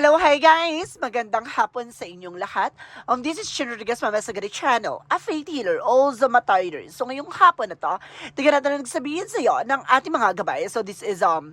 Hello, hi guys! Magandang hapon sa inyong lahat. Um, this is Chin Rodriguez, Mama Sagari Channel, a faith healer, also matider. So ngayong hapon na to, tingnan natin ang nagsabihin sa iyo ng ating mga gabay. So this is um,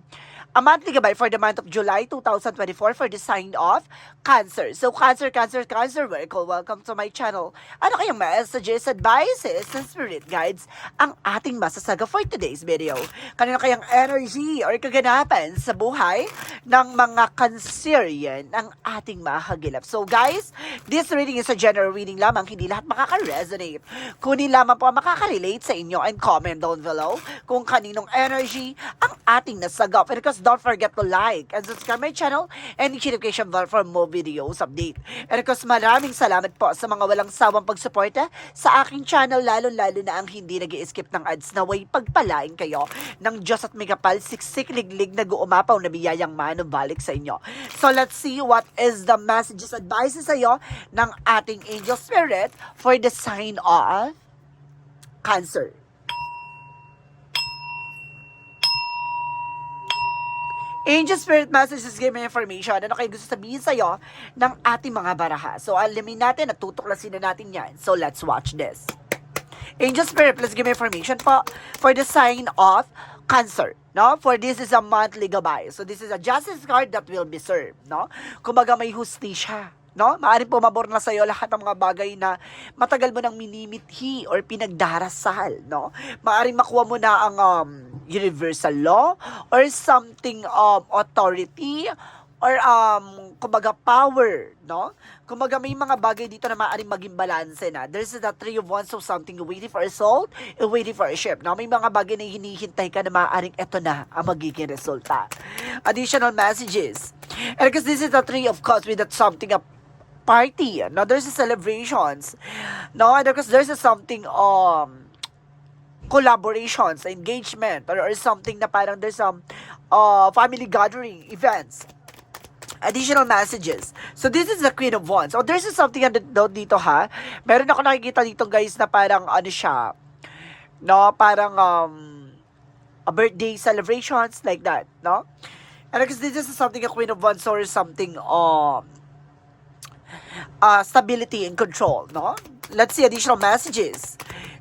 a monthly gabay for the month of July 2024 for the sign of Cancer. So Cancer, Cancer, Cancer, welcome, welcome to my channel. Ano kayang messages, advices, and spirit guides ang ating masasaga for today's video? Kanino kayang energy or kaganapan sa buhay ng mga Cancerian ang ating mahagilap. So guys, this reading is a general reading lamang, hindi lahat makaka-resonate. Kunin lamang po ang makaka-relate sa inyo and comment down below kung kaninong energy ang ating nasagap. And of course, don't forget to like and subscribe my channel and the notification bell for more videos update. And of course, maraming salamat po sa mga walang sawang pagsuporta sa aking channel, lalo-lalo na ang hindi nag skip ng ads na way pagpalain kayo ng Diyos at may kapal, siksik, liglig, nag-uumapaw na biyayang mano balik sa inyo. So let's see what is the messages, advices sa iyo ng ating angel spirit for the sign of Cancer. Angel Spirit Messages give me information. Ano kayo gusto sabihin sa'yo ng ating mga baraha? So, alamin natin at tutuklasin na natin yan. So, let's watch this. Angel Spirit, please give me information po for the sign of Cancer. No? For this is a monthly gabay. So, this is a justice card that will be served. No? Kumbaga may hustisya. No? Maaaring pumabor na sa'yo lahat ng mga bagay na matagal mo nang minimithi or pinagdarasal. No? Maaaring makuha mo na ang um, universal law or something of authority or um kumbaga power, no? Kumbaga may mga bagay dito na maaaring maging balance na. There's the three of wands of something waiting for a soul waiting for a ship. No? May mga bagay na hinihintay ka na maaaring eto na ang magiging resulta. Additional messages. And because this is the three of cups with that something of party. No, there's a celebrations. No, and because there's a something um collaborations, engagement, or, or something na parang there's some uh, family gathering events. Additional messages. So, this is the Queen of Wands. So, there's something daw dito ha. Meron ako nakikita dito guys na parang ano siya. No, parang um, a birthday celebrations like that. No? And because this is something a Queen of Wands or something um, uh, stability and control, no? Let's see additional messages.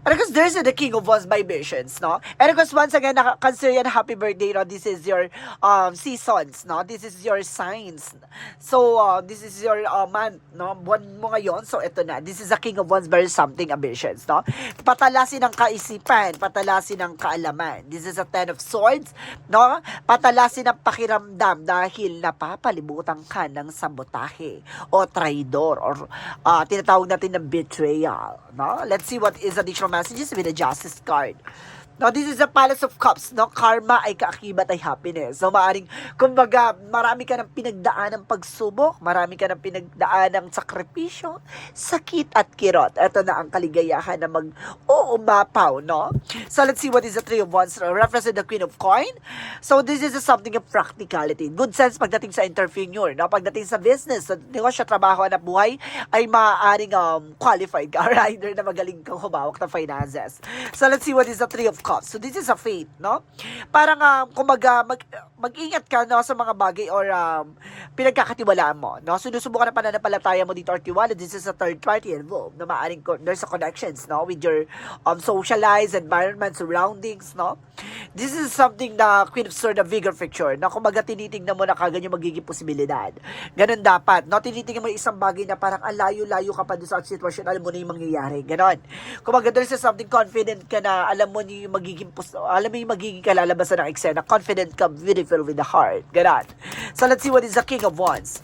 And because there's the King of Wands vibrations, no? And because once again, consider yan happy birthday, no? This is your um, seasons, no? This is your signs. So, uh, this is your uh, month, no? Buwan mo ngayon, so ito na. This is the King of Wands very something ambitions, no? Patalasin ang kaisipan, patalasin ang kaalaman. This is a Ten of Swords, no? Patalasin ang pakiramdam dahil napapalibutan ka ng sabotahe o traidor or uh, tinatawag natin na betrayal, no? Let's see what is additional messages with the Justice card. No, this is the Palace of Cups, no? Karma ay kaakibat ay happiness. So, maaring, kumbaga, marami ka ng pinagdaan ng pagsubok, marami ka ng pinagdaan ng sakripisyo, sakit at kirot. Ito na ang kaligayahan na mag-uumapaw, no? So, let's see what is the Three of Wands, reference the Queen of Coin. So, this is something of practicality. Good sense pagdating sa interviewer, no? Pagdating sa business, sa negosyo, trabaho, at buhay, ay maaaring um, qualified ka, or either na magaling kang humawak ng finances. So, let's see what is the Three of Cups. So, this is a faith, no? Parang, um, kumaga, mag, mag-ingat ka, no, sa mga bagay or um, pinagkakatiwalaan mo, no? Sinusubukan na pananampalataya mo dito or tiwala. This is a third party involved, na maaaring, there's a connections, no? With your um, socialized environment, surroundings, no? This is something na Queen of Swords na vigor picture, na kumaga tinitingnan mo na kagad yung magiging posibilidad. Ganun dapat, no? Tinitingnan mo yung isang bagay na parang ang layo-layo ka pa doon sa sitwasyon, alam mo na yung mangyayari. Ganon. Kumaga there's something confident ka na alam mo yung magiging, alam mo yung magiging kalalabasan ng eksena. Confident ka, beautiful with the heart. Ganon. So let's see what is the King of Wands.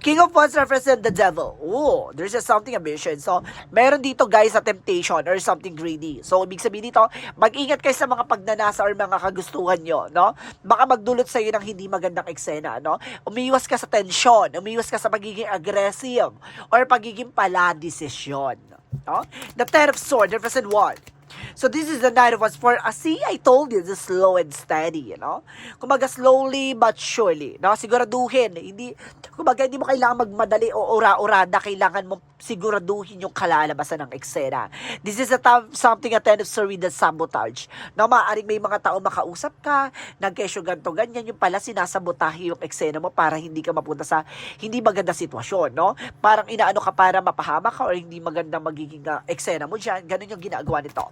King of Wands represent the devil. Oh, there's a something ambition. So, meron dito guys sa temptation or something greedy. So, ibig sabihin dito, mag-ingat kayo sa mga pagnanasa or mga kagustuhan nyo, no? Baka magdulot sa iyo ng hindi magandang eksena, no? Umiwas ka sa tension, umiwas ka sa pagiging aggressive or pagiging paladesisyon, no? The Ten of Swords represent what? So this is the night of us for, uh, see, I told you, the slow and steady, you know? Kumaga slowly but surely, no? Siguraduhin, hindi, kumaga hindi mo kailangan magmadali o ura-urada, kailangan mo siguraduhin yung kalalabasan ng eksena. This is a time, something a kind of surreal sabotage. No, maaaring may mga tao makausap ka, nagkesyo ganto ganyan, yung pala sinasabotahe yung eksena mo para hindi ka mapunta sa hindi maganda sitwasyon, no? Parang inaano ka para mapahama ka or hindi maganda magiging uh, eksena mo dyan. Ganun yung ginagawa nito.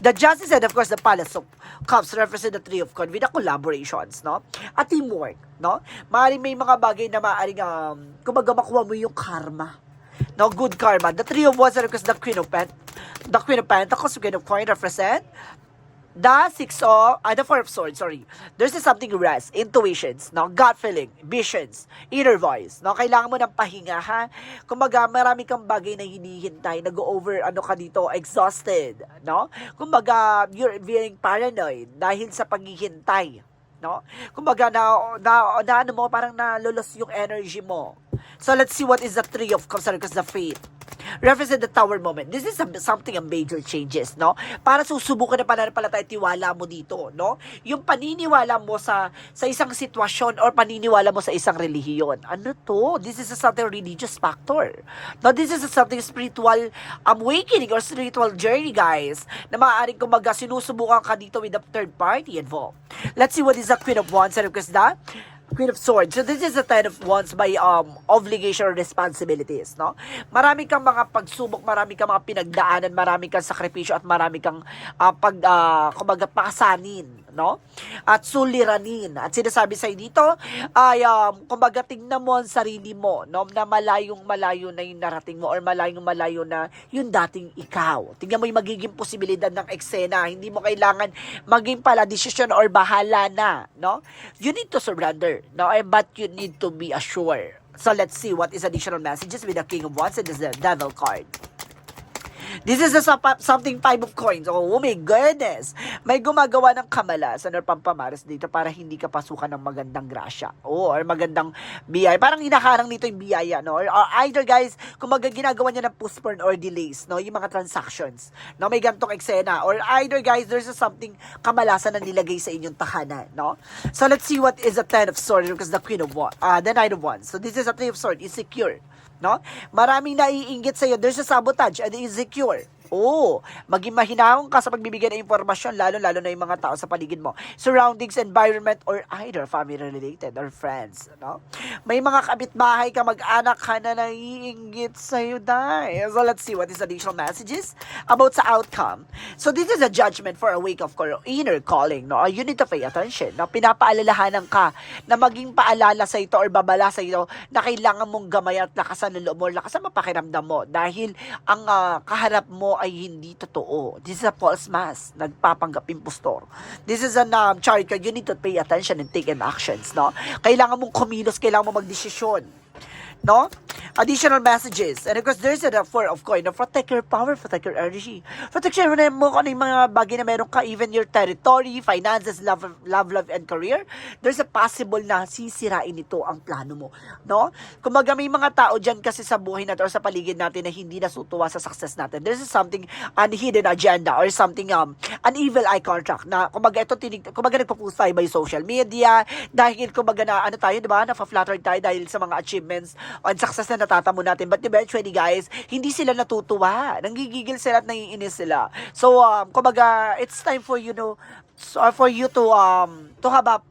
The justice and of course the palace of cups represent the three of con with the collaborations, no? At teamwork, no? Maaaring may mga bagay na maaaring um, kumbaga makuha mo yung karma. No, good karma. The three of wands course the queen of pent the queen of pentacles, queen of coin represent the six of, uh, the four of swords, sorry. There's something rest, intuitions, no? gut feeling, visions, inner voice, no? Kailangan mo ng pahinga, ha? Kumbaga, marami kang bagay na hinihintay, nag-over, ano ka dito, exhausted, no? Kumbaga, you're being paranoid dahil sa paghihintay, no? Kumbaga, na, na, na ano mo, parang nalulos yung energy mo. So, let's see what is the three of cups, because the faith represent the tower moment. This is some- something a major changes, no? Para susubukan na pananampalataya tiwala mo dito, no? Yung paniniwala mo sa sa isang sitwasyon or paniniwala mo sa isang relihiyon. Ano to? This is a something religious factor. No, this is a something spiritual awakening or spiritual journey, guys, na maaaring kumbaga sinusubukan ka dito with the third party involved. Let's see what is the Queen of Wands and because that Queen of Swords. So this is a ten of wands by um obligation or responsibilities, no? Marami kang mga pagsubok, marami kang mga pinagdaanan, marami kang sakripisyo at marami kang ah, pag uh, kumbaga pakasanin, no? At suliranin. At sinasabi sa dito ay um, kumbaga tingnan mo ang sarili mo, no? Na malayong malayo na yung narating mo or malayong malayo na yung dating ikaw. Tingnan mo yung magiging posibilidad ng eksena. Hindi mo kailangan maging pala decision or bahala na, no? You need to surrender, no? Eh, But you need to be assured. So let's see what is additional messages with the King of Wands and the Devil card. This is a something five of coins. Oh my goodness. May gumagawa ng kamalasan or pampamaras dito para hindi ka pasukan ng magandang grasya. Oh, or magandang biyaya. Parang hinaharang nito yung biyaya, no? Or, or either guys, kung maga ginagawa niya ng postpone or delays, no? Yung mga transactions. No, may gantong eksena. Or either guys, there's a something kamalasan na nilagay sa inyong tahanan, no? So let's see what is the Ten of Swords because the Queen of Wands, uh, the Knight of Wands. So this is a Three of Swords, is secure no? Maraming naiinggit sa iyo. There's a sabotage and insecure. Oo, maging mahinahon ka sa pagbibigay ng impormasyon, lalo-lalo na yung mga tao sa paligid mo. Surroundings, environment, or either family-related or friends, no? May mga kabitbahay ka, mag-anak ka na naiinggit sa'yo, dahil. So, let's see what is additional messages about sa outcome. So, this is a judgment for a wake of inner calling, no? You need to pay attention, no? Pinapaalalahanan ka na maging paalala sa ito or babala sa ito na kailangan mong gamay at lakasan ng loob mo, lakasan mapakiramdam mo dahil ang ah, kaharap mo ay hindi totoo. This is a false mask. Nagpapanggap impostor. This is an um, chart card. You need to pay attention and take an actions, no? Kailangan mong kumilos, kailangan mong magdesisyon. No? Additional messages. And of course, there's a four of coin. No? Protect your power, protect your energy. Protect your mo kung ano yung mga bagay na meron ka, even your territory, finances, love, love, love, and career. There's a possible na sisirain ito ang plano mo. No? Kumbaga may mga tao dyan kasi sa buhay natin or sa paligid natin na hindi nasutuwa sa success natin. There's something, an hidden agenda or something, um, an evil eye contract na kumbaga ito tinig, kumbaga nagpo-post tayo by social media dahil kumbaga na ano tayo, di ba? Nafa-flatter tayo dahil sa mga achievements and success na natatamo natin. But eventually, guys, hindi sila natutuwa. Nanggigigil sila at naiinis sila. So, um, kumbaga, it's time for you know, so, for you to um to have a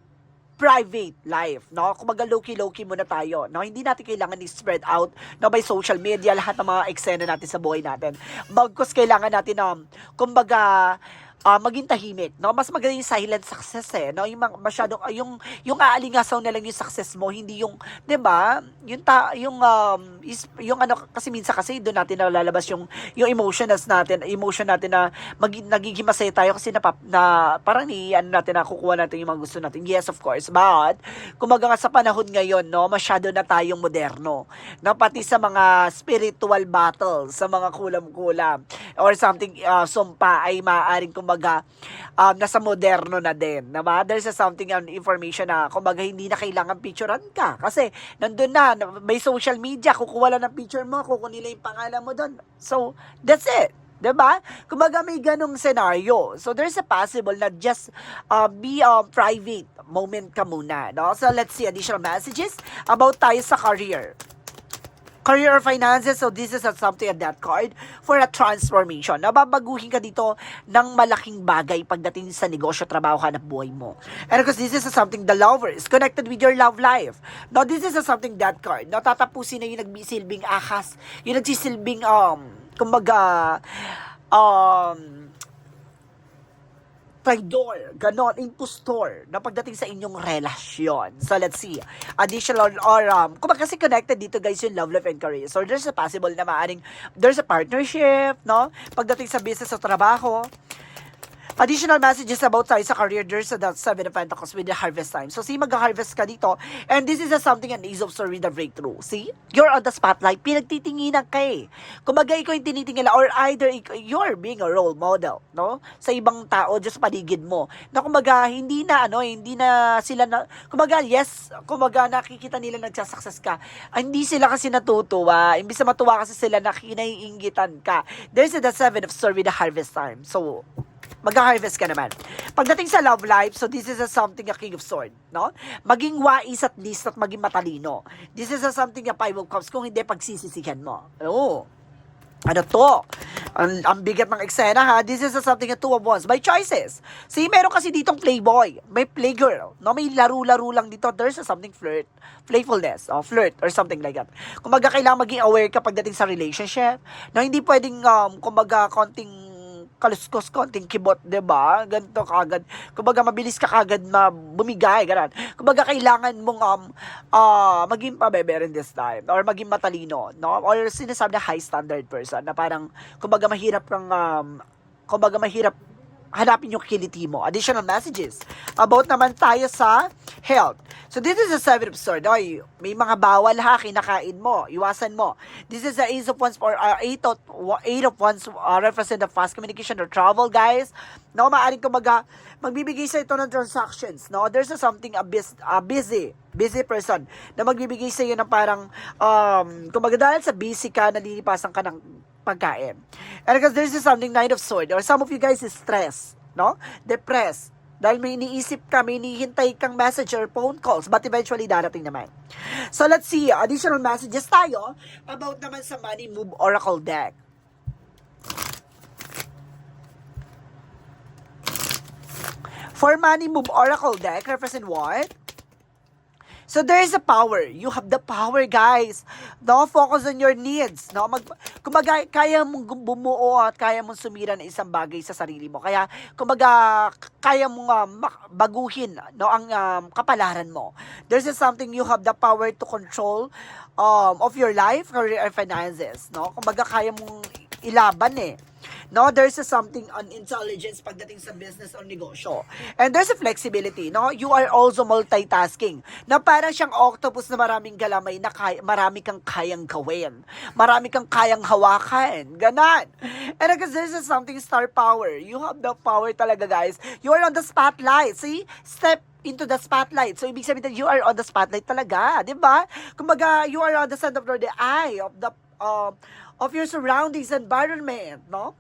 private life, no? Kumbaga low-key, muna tayo, no? Hindi natin kailangan i-spread out, no, by social media, lahat ng mga eksena natin sa buhay natin. Bagkus kailangan natin, um, kumbaga, ah, maging tahimik, no? Mas maganda yung silent success eh, no? Yung masyadong ah, yung yung aalingasaw na lang yung success mo, hindi yung, 'di ba? Yung ta, yung um, is, yung ano kasi minsan kasi doon natin nalalabas yung yung emotions natin, emotion natin na mag, nagiging masaya tayo kasi na, na parang ni ano natin na kukuha natin yung mga gusto natin. Yes, of course. But kumaga nga sa panahon ngayon, no, masyado na tayong moderno. No, pati sa mga spiritual battles, sa mga kulam-kulam or something uh, sumpa ay maaaring kumbaga um, nasa moderno na din. Diba? There's a something on information na kumbaga hindi na kailangan picturean ka. Kasi nandun na, may social media, kukuha lang ng picture mo, kukunin nila yung pangalan mo doon. So, that's it. 'Diba? Kumbaga may ganong scenario. So there's a possible na just uh, be um, private moment ka muna. No? So let's see additional messages about tayo sa career career finances. So this is a something at that card for a transformation. Nababaguhin ka dito ng malaking bagay pagdating sa negosyo, trabaho, hanap buhay mo. And because this is a something the lover is connected with your love life. Now this is a something that card. No, tatapusin na yung nagsisilbing ahas, yung nagsisilbing um kumbaga um traidor, ganon, impostor na pagdating sa inyong relasyon. So, let's see. Additional or, um, kung kasi connected dito guys yung love life and career. So, there's a possible na maaring, there's a partnership, no? Pagdating sa business o trabaho, Additional messages about tayo sa career, there's a that seven of pentacles with the harvest time. So, see, mag-harvest ka dito. And this is a something an ace of story, the breakthrough. See? You're on the spotlight. Pinagtitinginan ka eh. Kumbaga, ikaw yung tinitingala or either you're being a role model, no? Sa ibang tao, just paligid mo. Na kumbaga, hindi na, ano, hindi na sila na, kumbaga, yes, kumbaga, nakikita nila nagsasucess ka. Ah, hindi sila kasi natutuwa. Imbis na matuwa kasi sila na kinaiingitan ka. There's the seven of story, the harvest time. So, mag-harvest ka naman. Pagdating sa love life, so this is a something a king of sword, no? Maging wais at least at maging matalino. This is a something a five of cups kung hindi pagsisisihan mo. Oo. Ano to? Ang, ang bigat ng eksena ha. This is a something a two of wands. By choices. See, meron kasi ditong playboy. May playgirl. No? May laro-laro lang dito. There's a something flirt. Playfulness. O flirt or something like that. Kumaga, kailangan maging aware ka pagdating sa relationship. Na hindi pwedeng, um, kumaga, konting kaluskos konting kibot, 'di ba? Ganto kagad. Kumbaga mabilis ka kagad na bumigay, ganun. Kumbaga kailangan mong um ah maging pabebe this time or maging matalino, no? Or sinasabi na high standard person na parang kumbaga mahirap kang um kumbaga mahirap hanapin yung kiliti mo. Additional messages about naman tayo sa health. So this is a seven of swords. Oy, may mga bawal ha, kinakain mo. Iwasan mo. This is the ace of wands or uh, eight of, eight of wands uh, represent the fast communication or travel, guys. No, maaaring kumaga, magbibigay sa ito ng transactions. No, there's a something a, bis, a busy, busy person na magbibigay sa iyo ng parang, um, kumaga dahil sa busy ka, nalilipasan ka ng pagkain. And because there's just something nine of sword or some of you guys is stress, no? Depressed. Dahil may iniisip ka, may hinihintay kang message or phone calls, but eventually darating naman. So let's see, additional messages tayo about naman sa Money Move Oracle deck. For Money Move Oracle deck, represent what? So there is a power. You have the power, guys. No, focus on your needs. No, mag kumbaga kaya mong bumuo at kaya mong sumira ng isang bagay sa sarili mo. Kaya kumbaga kaya mong mak- baguhin no ang um, kapalaran mo. There's just something you have the power to control um, of your life, career, and finances. No, kumbaga kaya mong ilaban eh. No, there's a something on intelligence pagdating sa business or negosyo. And there's a flexibility, no? You are also multitasking. Na parang siyang octopus na maraming galamay na kaya, marami kang kayang gawin. Marami kang kayang hawakan. Ganon. And because there's a something star power. You have the power talaga, guys. You are on the spotlight. See? Step into the spotlight. So, ibig sabihin that you are on the spotlight talaga. di ba? Kumbaga, you are on the center of the eye of the uh, of your surroundings environment, no?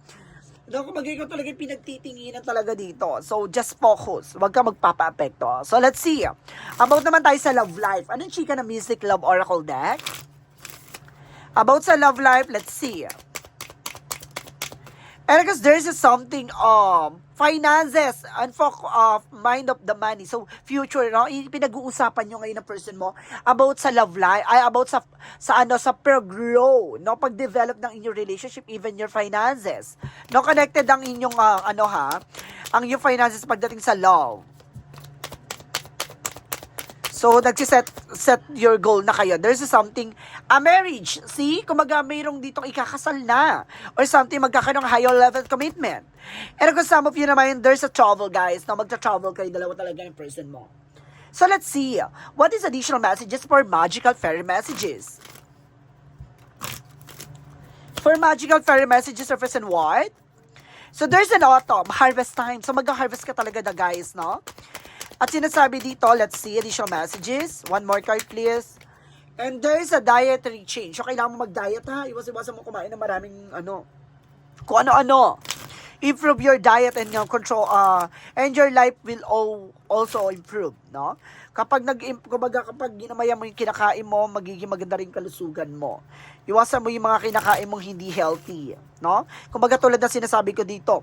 No, kumbaga ikaw talaga pinagtitinginan talaga dito. So, just focus. Huwag ka magpapa-apekto. So, let's see. About naman tayo sa love life. Anong chika ng Mystic Love Oracle deck? About sa love life, let's see. And because there's a something um finances and for uh, mind of the money. So future, no? Pinag-uusapan nyo ngayon ng person mo about sa love life, ay about sa sa ano sa pro-grow, no? Pag-develop ng inyong relationship, even your finances. No connected ang inyong ah, ano ha, ang inyong finances pagdating sa love. So, nagsiset set your goal na kayo. There's something, a marriage. See? Kumaga mayroong ditong ikakasal na. Or something, magkakaroon ng higher level commitment. And kung some of you naman, there's a travel, guys. Na magta-travel kayo, dalawa talaga yung person mo. So, let's see. What is additional messages for magical fairy messages? For magical fairy messages, represent what? So, there's an autumn, harvest time. So, mag-harvest ka talaga na, guys, no? At sinasabi dito, let's see, additional messages. One more card, please. And there is a dietary change. So, kailangan mo mag-diet, ha? Iwas-iwasan mo kumain ng maraming, ano, kung ano-ano. Improve your diet and your control, uh, and your life will al- also improve, no? Kapag nag kumbaga kapag ginamaya mo yung kinakain mo, magiging maganda rin kalusugan mo. Iwasan mo yung mga kinakain mong hindi healthy, no? Kumbaga tulad ng sinasabi ko dito,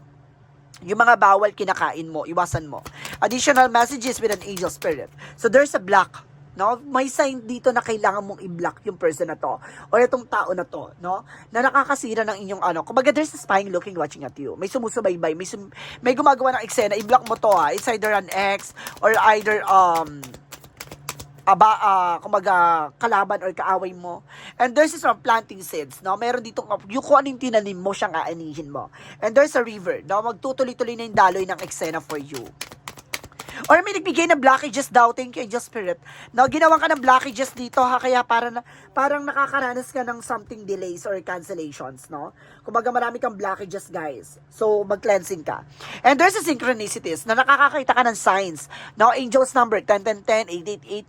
yung mga bawal kinakain mo, iwasan mo. Additional messages with an angel spirit. So there's a block, no? May sign dito na kailangan mong i-block yung person na to or itong tao na to, no? Na nakakasira ng inyong ano. Kumbaga there's a spying looking watching at you. May sumusubaybay, may sum- may gumagawa ng eksena, i-block mo to ha. It's either an ex or either um aba, ah, kumaga, kalaban or kaaway mo. And there's this from planting seeds, no? Meron dito, yung kung anong tinanim mo, siyang aanihin mo. And there's a river, no? Magtutuloy-tuloy na yung daloy ng eksena for you. Or may nagbigay ng blockages daw, thank you, Angel Spirit. No, ginawa ka ng blockages dito, ha? Kaya parang, parang nakakaranas ka ng something delays or cancellations, no? Kumbaga marami kang blockages, guys. So, mag-cleansing ka. And there's a synchronicities na nakakakita ka ng signs. No, Angel's number, 101010,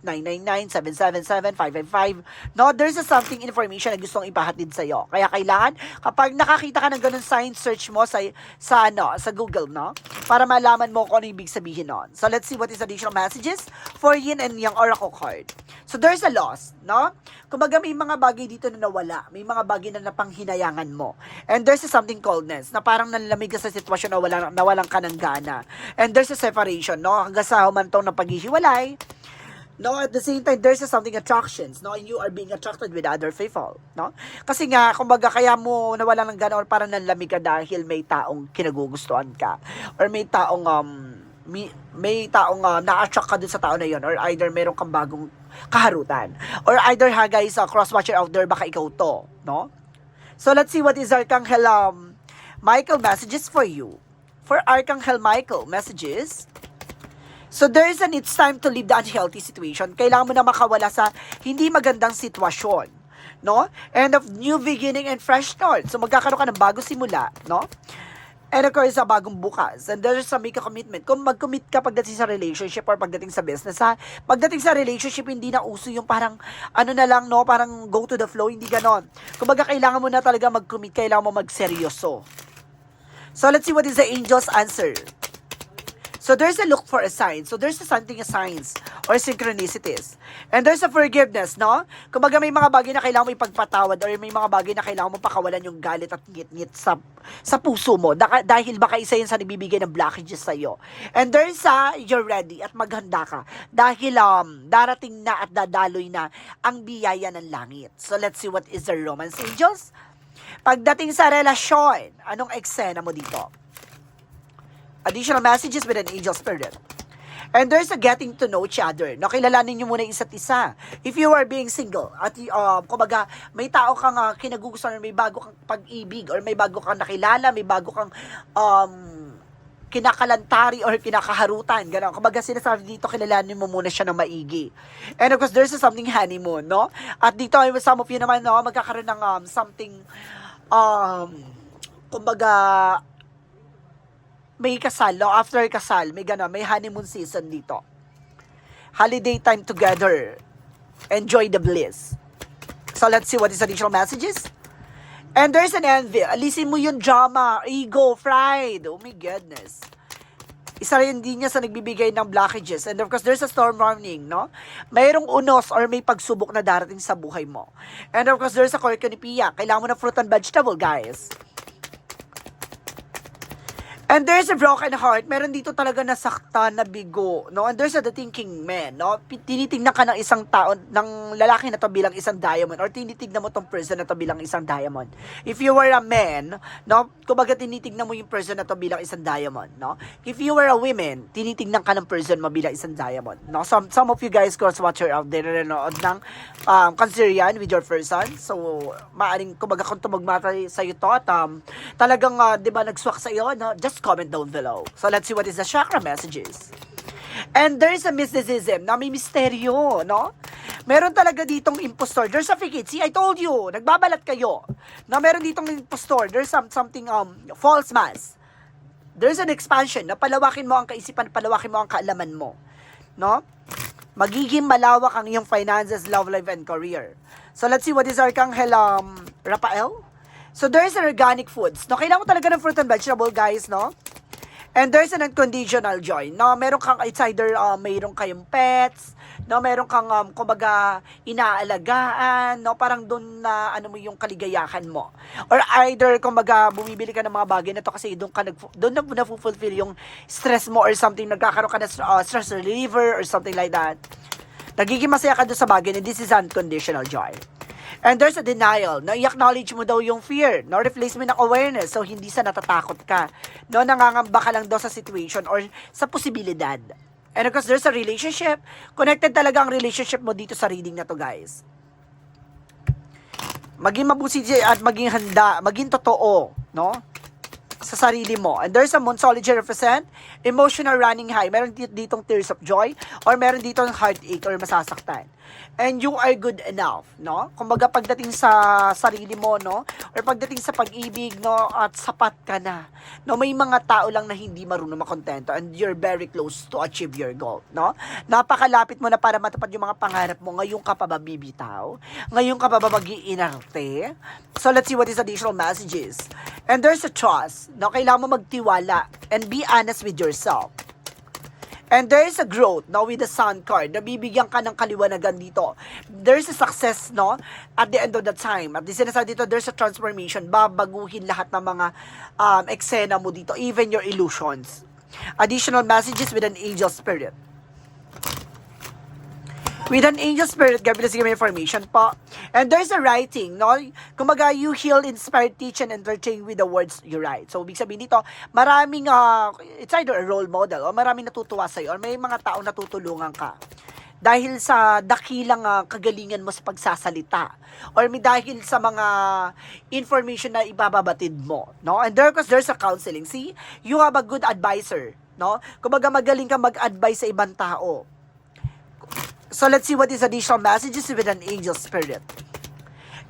888 999 777 No, there's a something information na gustong ipahatid sa'yo. Kaya kailangan, kapag nakakita ka ng ganun sign, search mo sa, sa, ano, sa Google, no? Para malaman mo kung ano ibig sabihin nun. So, let's see what is additional messages for yin and yang oracle card. So, there's a loss, no? Kumbaga, may mga bagay dito na nawala. May mga bagay na napanghinayangan mo. And there's a something coldness, na parang nanlamig ka sa sitwasyon na wala, nawalan ka ng gana. And there's a separation, no? Hanggang sa humantong ng paghihiwalay. No, at the same time, there's a something attractions, no? And you are being attracted with other people, no? Kasi nga, kumbaga, kaya mo nawala ng gana or parang nanlamig ka dahil may taong kinagugustuhan ka. Or may taong, um, may, may taong uh, na-attract ka dun sa tao na yon or either meron kang bagong kaharutan. Or either ha guys, uh, cross-watcher out there, baka ikaw to, no? So let's see what is Archangel um, Michael messages for you. For Archangel Michael messages, So there is an it's time to leave the unhealthy situation. Kailangan mo na makawala sa hindi magandang sitwasyon. No? End of new beginning and fresh start. So magkakaroon ka ng bago simula. No? And of course, sa bagong bukas. And there's a make a commitment. Kung mag-commit ka pagdating sa relationship or pagdating sa business, ha? Pagdating sa relationship, hindi na uso yung parang, ano na lang, no? Parang go to the flow, hindi ganon. Kumbaga, kailangan mo na talaga mag-commit, kailangan mo magseryoso. So, let's see what is the angel's answer. So there's a look for a sign. So there's a something a signs or synchronicities. And there's a forgiveness, no? Kumbaga may mga bagay na kailangan mo ipagpatawad or may mga bagay na kailangan mo pakawalan yung galit at ngit-ngit sa, sa puso mo. Daka, dahil baka isa yun sa nabibigay ng blockages sa'yo. And there's a, you're ready at maghanda ka. Dahil um, darating na at dadaloy na ang biyaya ng langit. So let's see what is the romance angels. Pagdating sa relasyon, anong eksena mo dito? Additional messages with an angel spirit. And there's a getting to know each other. No, kilalanin nyo muna isa't isa. If you are being single, at uh, kumbaga, may tao kang uh, kinagugustuhan, may bago kang pag-ibig, or may bago kang nakilala, may bago kang um, kinakalantari or kinakaharutan. Ganon. Kumbaga sinasabi dito, kilalanin mo muna siya ng maigi. And of course, there's a something honeymoon, no? At dito, some of you naman, no, magkakaroon ng um, something, um, kumbaga, may kasal, no? After kasal, may gano'n, may honeymoon season dito. Holiday time together. Enjoy the bliss. So let's see what is additional messages. And there's an envy. Alisin mo yung drama, ego, pride. Oh my goodness. Isa rin din niya sa nagbibigay ng blockages. And of course, there's a storm warning, no? Mayroong unos or may pagsubok na darating sa buhay mo. And of course, there's a korkonipiya. Kailangan mo ng fruit and vegetable, guys. And there's a broken heart. Meron dito talaga nasaktan na bigo, no? And there's a the thinking man, no? Tinitingnan ka ng isang tao, ng lalaki na to bilang isang diamond or tinitignan mo tong person na to bilang isang diamond. If you were a man, no? Kumbaga tinitignan mo yung person na to bilang isang diamond, no? If you were a woman, tinitignan ka ng person mo bilang isang diamond, no? Some, some of you guys, cross watcher out there, nanonood ng um, consider yan with your person. So, maaring, kumbaga kung tumagmatay sa'yo to at um, talagang, uh, di ba, nagswak sa'yo, no? Just comment down below. So, let's see what is the chakra messages. And there is a mysticism na may misteryo, no? Meron talaga ditong impostor. There's a fake. See, I told you, nagbabalat kayo. Na meron ditong impostor. There's some, something, um, false mask. There's an expansion na palawakin mo ang kaisipan, palawakin mo ang kaalaman mo. No? Magiging malawak ang iyong finances, love life, and career. So, let's see what is Archangel um, Rafael. So there's an organic foods. No, kailangan mo talaga ng fruit and vegetable, guys, no? And there's an unconditional joy. No, meron kang it's either uh, mayroon kayong pets, no, meron kang um, kumbaga inaalagaan, no, parang doon na ano mo yung kaligayahan mo. Or either kumbaga bumibili ka ng mga bagay na to kasi doon ka nag doon na na-fulfill yung stress mo or something nagkakaroon ka ng uh, stress reliever or something like that. Nagiging masaya ka doon sa bagay na this is unconditional joy. And there's a denial. No, i-acknowledge mo daw yung fear. No, replacement ng awareness. So, hindi sa natatakot ka. No, nangangamba ka lang daw sa situation or sa posibilidad. And of course, there's a relationship. Connected talaga ang relationship mo dito sa reading na to, guys. Maging mabusi at maging handa, maging totoo, no? sa sarili mo. And there's a Monsology represent emotional running high. Meron dito ditong tears of joy or meron ditong heartache or masasaktan. And you are good enough, no? Kumbaga pagdating sa sarili mo, no? Or pagdating sa pag-ibig, no? At sapat ka na. No, may mga tao lang na hindi marunong makontento and you're very close to achieve your goal, no? Napakalapit mo na para matupad yung mga pangarap mo. Ngayon ka pa ba bibitaw? Ngayon ka pa ba mag-iinarte? So let's see what is additional messages. And there's a trust, no? Kailangan mo magtiwala and be honest with yourself. And there is a growth, no, with the sun card. Nabibigyan ka ng kaliwanagan dito. There's a success, no, at the end of the time. At sinasabi dito, there's a transformation. Babaguhin lahat ng mga um, eksena mo dito, even your illusions. Additional messages with an angel spirit. With an angel spirit, Gabriel, sige may information po. And there's a writing, no? Kumaga, you heal, inspire, teach, and entertain with the words you write. So, ibig sabihin dito, maraming, uh, it's either a role model, o maraming natutuwa sa'yo, or may mga taong natutulungan ka. Dahil sa dakilang uh, kagalingan mo sa pagsasalita, or may dahil sa mga information na ibababatid mo, no? And there, because there's a counseling. See, you have a good advisor, no? Kumaga, magaling ka mag-advise sa ibang tao. So let's see what is additional messages with an angel spirit.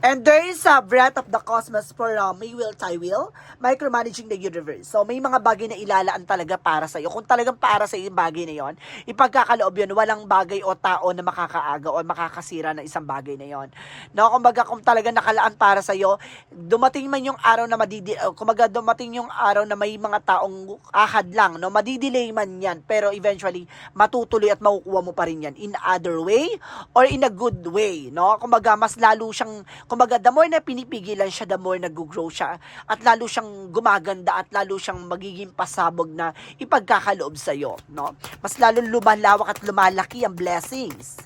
And there is a breath of the cosmos for uh, May Will, Tai Will, micromanaging the universe. So may mga bagay na ilalaan talaga para sa iyo. Kung talagang para sa iyo yung bagay na yon, ipagkakaloob yun, walang bagay o tao na makakaaga o makakasira ng isang bagay na yon. No, kumbaga kung talaga nakalaan para sa iyo, dumating man yung araw na madidi, uh, kumbaga dumating yung araw na may mga taong ahad lang, no, madidelay man yan, pero eventually matutuloy at makukuha mo pa rin yan in other way or in a good way, no? Kumbaga mas lalo siyang kumbaga the more na pinipigilan siya, the more nag-grow siya at lalo siyang gumaganda at lalo siyang magiging pasabog na ipagkakaloob sa iyo, no? Mas lalo lumalawak at lumalaki ang blessings.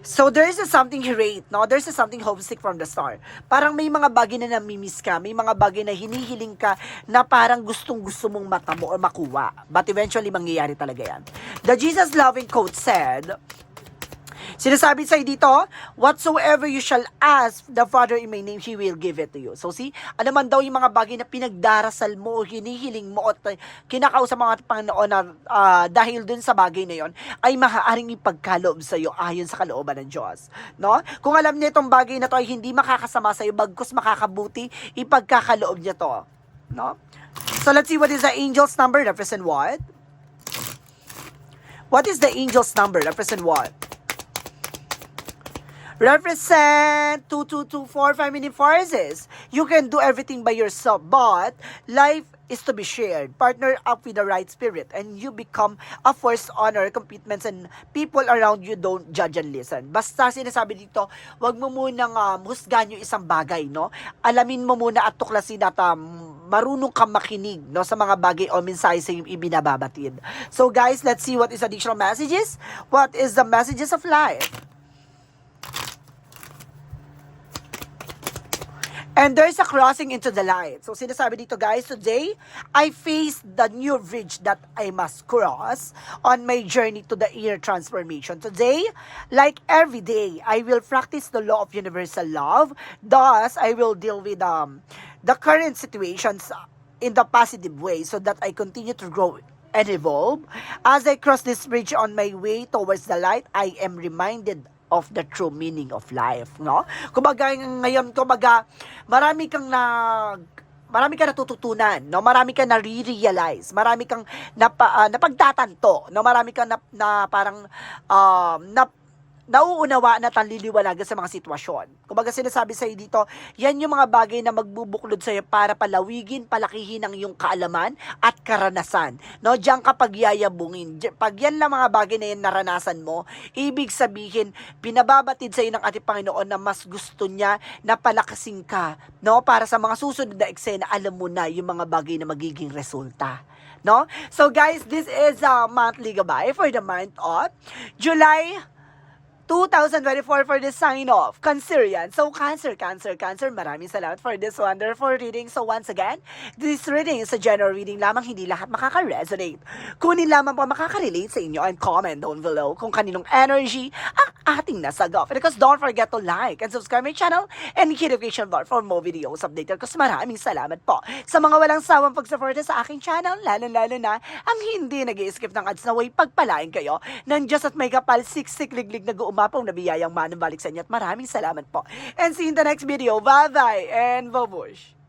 So there is a something great, no? There's a something homesick from the start. Parang may mga bagay na namimiss ka, may mga bagay na hinihiling ka na parang gustong gusto mong matamo or makuha. But eventually mangyayari talaga yan. The Jesus loving quote said, Sinasabi sa'yo dito, whatsoever you shall ask the Father in my name, He will give it to you. So see, ano man daw yung mga bagay na pinagdarasal mo, hinihiling mo, at uh, kinakausap mga Panginoon na uh, dahil dun sa bagay na yon ay maaaring ipagkaloob sa'yo ayon sa kalooban ng Diyos. No? Kung alam niya itong bagay na to ay hindi makakasama sa'yo, bagkus makakabuti, ipagkakaloob niya to. No? So let's see what is the angel's number, represent what? What is the angel's number, represent what? Represent 2224 feminine forces. You can do everything by yourself, but life is to be shared. Partner up with the right spirit and you become a force honor commitments and people around you don't judge and listen. Basta sinasabi dito, wag mo munang um, husgan yung isang bagay, no? Alamin mo muna at tuklasin at um, marunong kang makinig no sa mga bagay o mensahe sa iyong ibinababatid. So guys, let's see what is additional messages. What is the messages of life? And there's a crossing into the light. So sinasabi dito guys, today I face the new bridge that I must cross on my journey to the inner transformation. Today, like every day, I will practice the law of universal love. Thus, I will deal with um, the current situations in the positive way so that I continue to grow and evolve. As I cross this bridge on my way towards the light, I am reminded of the true meaning of life, no? Kumbaga ngayon, kumbaga marami kang na marami kang natututunan, no? Marami kang nare-realize, marami kang napa, ah, napagtatanto, no? Marami kang na, na parang um, na nauunawaan at ang liliwanagan sa mga sitwasyon. Kumbaga sinasabi sa'yo dito, yan yung mga bagay na magbubuklod sa'yo para palawigin, palakihin ang iyong kaalaman at karanasan. No, diyan ka pagyayabungin. Pag yan lang mga bagay na yan naranasan mo, ibig sabihin, pinababatid sa'yo ng ating Panginoon na mas gusto niya na palakasin ka. No, para sa mga susunod na eksena, alam mo na yung mga bagay na magiging resulta. No? So guys, this is a monthly gabay for the month of July 2024 for the sign off. Cancer yan. So, Cancer, Cancer, Cancer. Maraming salamat for this wonderful reading. So, once again, this reading is a general reading lamang. Hindi lahat makaka-resonate. Kunin lamang po makaka-relate sa inyo and comment down below kung kaninong energy ang ating nasagap. And of course, don't forget to like and subscribe my channel and hit the notification bar for more videos updated. Kasi maraming salamat po sa mga walang sawang pagsuporta sa aking channel, lalo-lalo na ang hindi nag skip ng ads na way pagpalain kayo ng Diyos at may kapal siksik liglig na guumapong na biyayang manang balik sa inyo at maraming salamat po. And see you in the next video. Bye-bye and babush!